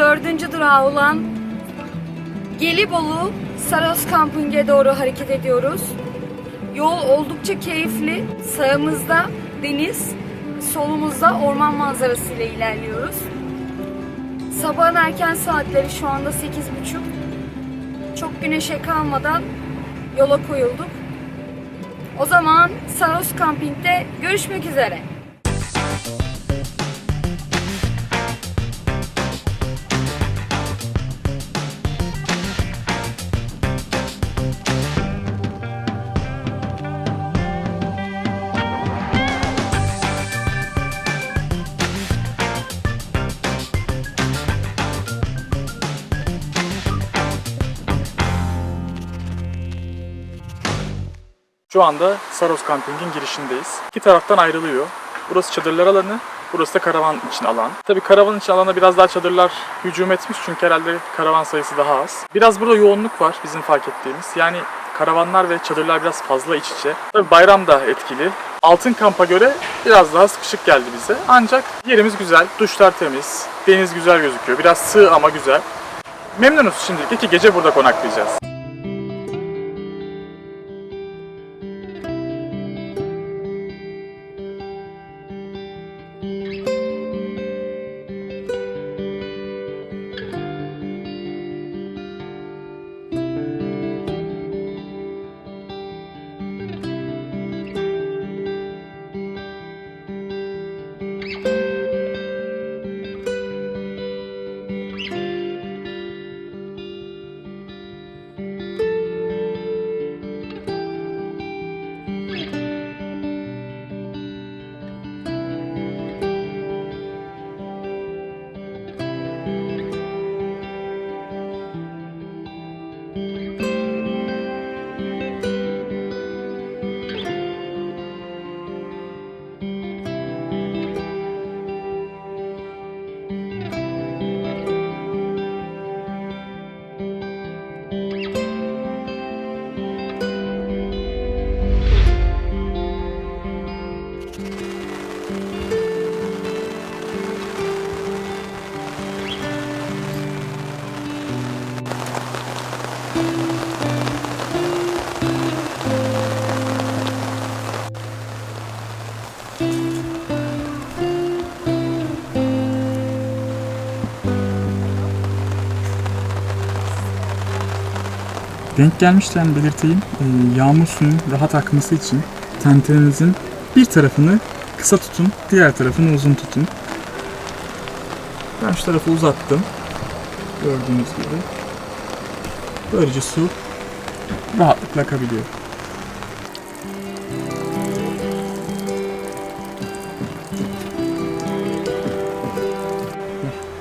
dördüncü durağı olan Gelibolu Saros Kamping'e doğru hareket ediyoruz. Yol oldukça keyifli. Sağımızda deniz, solumuzda orman manzarası ile ilerliyoruz. Sabahın erken saatleri şu anda 8.30. Çok güneşe kalmadan yola koyulduk. O zaman Saros Camping'de görüşmek üzere. Şu anda Saros Camping'in girişindeyiz. İki taraftan ayrılıyor. Burası çadırlar alanı, burası da karavan için alan. Tabii karavan için alana biraz daha çadırlar hücum etmiş çünkü herhalde karavan sayısı daha az. Biraz burada yoğunluk var bizim fark ettiğimiz. Yani karavanlar ve çadırlar biraz fazla iç içe. Tabii bayram da etkili. Altın kampa göre biraz daha sıkışık geldi bize. Ancak yerimiz güzel, duşlar temiz, deniz güzel gözüküyor. Biraz sığ ama güzel. Memnunuz şimdilik. İki gece burada konaklayacağız. Denk gelmişken belirteyim, e, yağmur suyunun rahat akması için tentenizin bir tarafını kısa tutun, diğer tarafını uzun tutun. Ben şu tarafı uzattım. Gördüğünüz gibi. Böylece su rahatlıkla akabiliyor.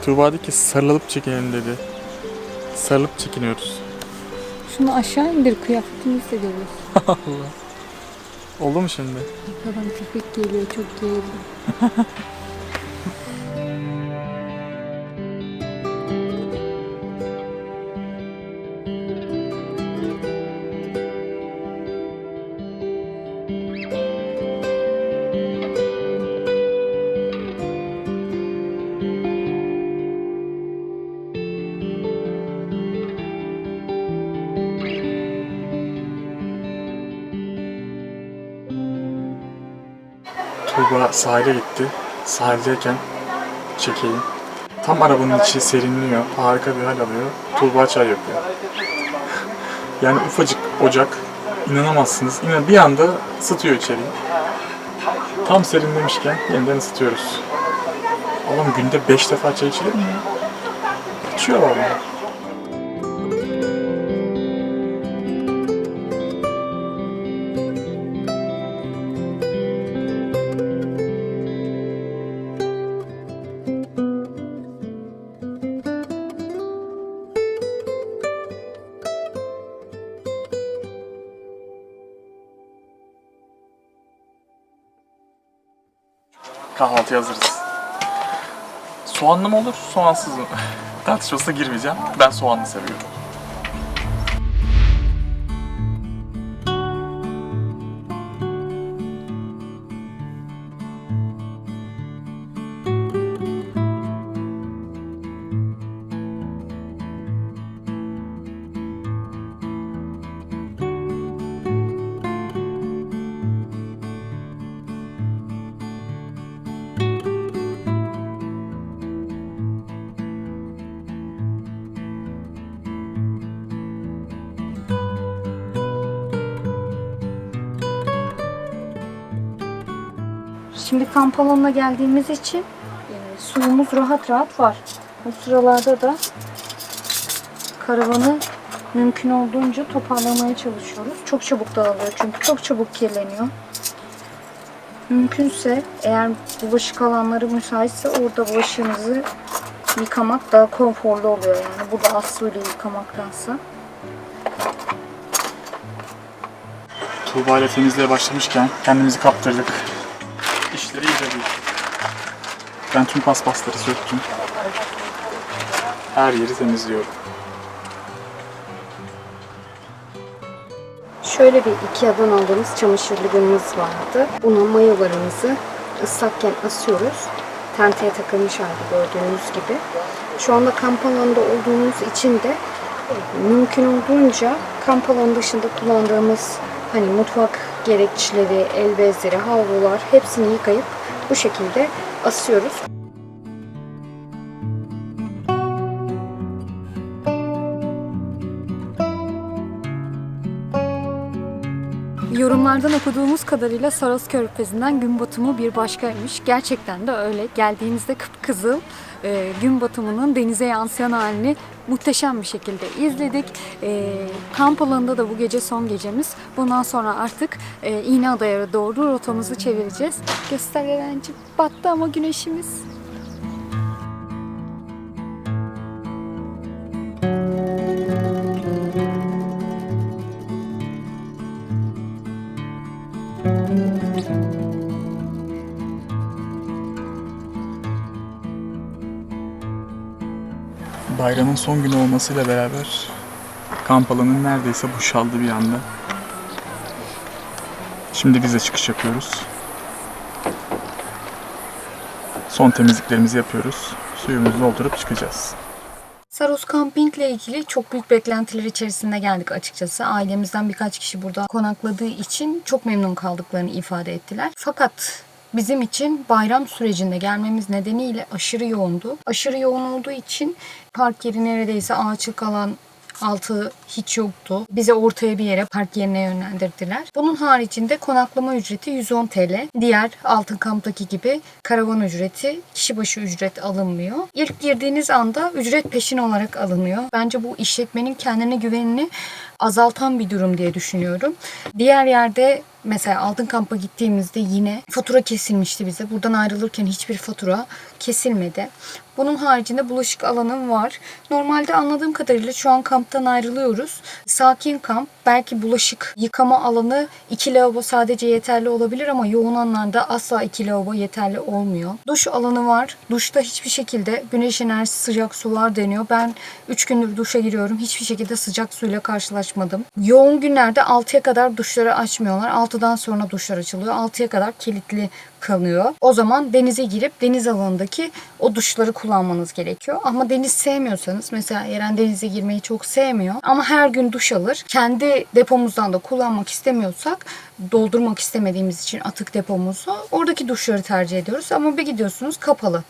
Tuğba dedi ki sarılıp çekinelim dedi. Sarılıp çekiniyoruz. Şunu aşağı indir kıyafetimizi de görüyoruz. Oldu mu şimdi? Arkadan köpek geliyor çok geğirdi. Tuğba sahile gitti. Sahildeyken çekeyim. Tam arabanın içi serinliyor. Harika bir hal alıyor. Tuğba çay yapıyor. yani ufacık ocak. inanamazsınız. Yine bir anda ısıtıyor içeriği. Tam serinlemişken yeniden ısıtıyoruz. Oğlum günde 5 defa çay içilir mi ya? İçiyor vallahi. Kahvaltı hazırız. Soğanlı mı olur, soğansız mı? Tartışmasına girmeyeceğim. Ben soğanlı seviyorum. Şimdi kamp alanına geldiğimiz için e, suyumuz rahat rahat var. Bu sıralarda da karavanı mümkün olduğunca toparlamaya çalışıyoruz. Çok çabuk dağılıyor çünkü çok çabuk kirleniyor. Mümkünse eğer bulaşık alanları müsaitse orada bulaşığınızı yıkamak daha konforlu oluyor yani. Burada az suyla yıkamaktansa. Tuğba temizliğe başlamışken kendimizi kaptırdık. İşleri iyice büyüttük. Ben tüm paspasları söktüm. Her yeri temizliyorum. Şöyle bir Ikea'dan aldığımız çamaşırlı günümüz vardı. Buna mayolarımızı ıslakken asıyoruz. Tenteye takılmış halde gördüğünüz gibi. Şu anda kamp alanında olduğumuz için de mümkün olduğunca kamp alanı dışında kullandığımız hani mutfak gereçleri, el bezleri, havlular hepsini yıkayıp bu şekilde asıyoruz. Yorumlardan okuduğumuz kadarıyla Saros Körfezi'nden gün batımı bir başkaymış. Gerçekten de öyle. Geldiğinizde kıpkızıl e, gün batımının denize yansıyan halini muhteşem bir şekilde izledik. E, kamp alanında da bu gece son gecemiz. Bundan sonra artık e, İğneada'ya doğru rotamızı çevireceğiz. Göster Eren'cim. Battı ama güneşimiz. Bayramın son günü olmasıyla beraber kamp alanı neredeyse boşaldı bir anda. Şimdi biz de çıkış yapıyoruz. Son temizliklerimizi yapıyoruz. Suyumuzu doldurup çıkacağız. Saros Camping ile ilgili çok büyük beklentiler içerisinde geldik açıkçası. Ailemizden birkaç kişi burada konakladığı için çok memnun kaldıklarını ifade ettiler. Fakat bizim için bayram sürecinde gelmemiz nedeniyle aşırı yoğundu. Aşırı yoğun olduğu için park yeri neredeyse ağaçlık alan altı hiç yoktu. Bize ortaya bir yere park yerine yönlendirdiler. Bunun haricinde konaklama ücreti 110 TL. Diğer altın kamptaki gibi karavan ücreti kişi başı ücret alınmıyor. İlk girdiğiniz anda ücret peşin olarak alınıyor. Bence bu işletmenin kendine güvenini azaltan bir durum diye düşünüyorum. Diğer yerde mesela Altın Kamp'a gittiğimizde yine fatura kesilmişti bize. Buradan ayrılırken hiçbir fatura kesilmedi. Bunun haricinde bulaşık alanım var. Normalde anladığım kadarıyla şu an kamptan ayrılıyoruz. Sakin kamp. Belki bulaşık yıkama alanı iki lavabo sadece yeterli olabilir ama yoğun anlarda asla iki lavabo yeterli olmuyor. Duş alanı var. Duşta hiçbir şekilde güneş enerjisi sıcak su var deniyor. Ben 3 gündür duşa giriyorum. Hiçbir şekilde sıcak suyla karşılaşmadım. Yoğun günlerde 6'ya kadar duşları açmıyorlar. 6'dan sonra duşlar açılıyor. 6'ya kadar kilitli kalıyor. O zaman denize girip deniz alanındaki o duşları kullanmanız gerekiyor. Ama deniz sevmiyorsanız mesela Eren denize girmeyi çok sevmiyor ama her gün duş alır. Kendi depomuzdan da kullanmak istemiyorsak doldurmak istemediğimiz için atık depomuzu oradaki duşları tercih ediyoruz. Ama bir gidiyorsunuz kapalı.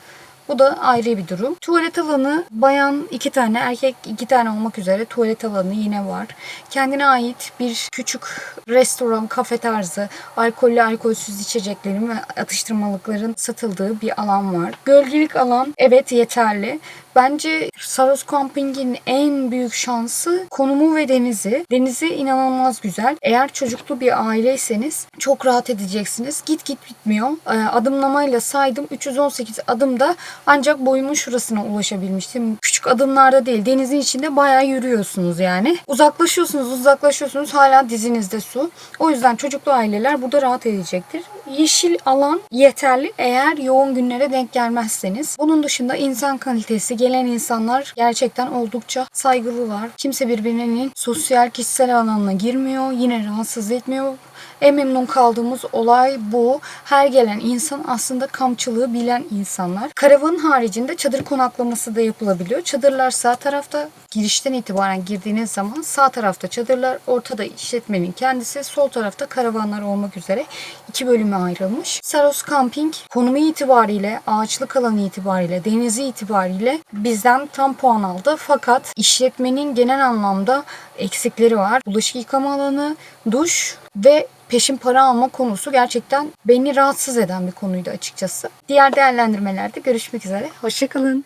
Bu da ayrı bir durum. Tuvalet alanı bayan iki tane, erkek iki tane olmak üzere tuvalet alanı yine var. Kendine ait bir küçük restoran, kafe tarzı, alkollü alkolsüz içeceklerin ve atıştırmalıkların satıldığı bir alan var. Gölgelik alan evet yeterli. Bence Saros Camping'in en büyük şansı konumu ve denizi. Denizi inanılmaz güzel. Eğer çocuklu bir aileyseniz çok rahat edeceksiniz. Git git bitmiyor. Ee, Adımlamayla saydım 318 adımda ancak boyumun şurasına ulaşabilmiştim. Küçük adımlarda değil. Denizin içinde bayağı yürüyorsunuz yani. Uzaklaşıyorsunuz, uzaklaşıyorsunuz. Hala dizinizde su. O yüzden çocuklu aileler burada rahat edecektir. Yeşil alan yeterli eğer yoğun günlere denk gelmezseniz. Bunun dışında insan kalitesi, gelen insanlar gerçekten oldukça saygılılar. Kimse birbirinin sosyal, kişisel alanına girmiyor. Yine rahatsız etmiyor. En memnun kaldığımız olay bu. Her gelen insan aslında kampçılığı bilen insanlar. Karavanın haricinde çadır konaklaması da yapılabiliyor. Çadırlar sağ tarafta. Girişten itibaren girdiğiniz zaman sağ tarafta çadırlar, ortada işletmenin kendisi, sol tarafta karavanlar olmak üzere iki bölüme ayrılmış. Saros Camping konumu itibariyle, ağaçlık alanı itibariyle, denizi itibariyle bizden tam puan aldı. Fakat işletmenin genel anlamda eksikleri var. Bulaşık yıkama alanı, duş ve peşin para alma konusu gerçekten beni rahatsız eden bir konuydu açıkçası. Diğer değerlendirmelerde görüşmek üzere. Hoşçakalın.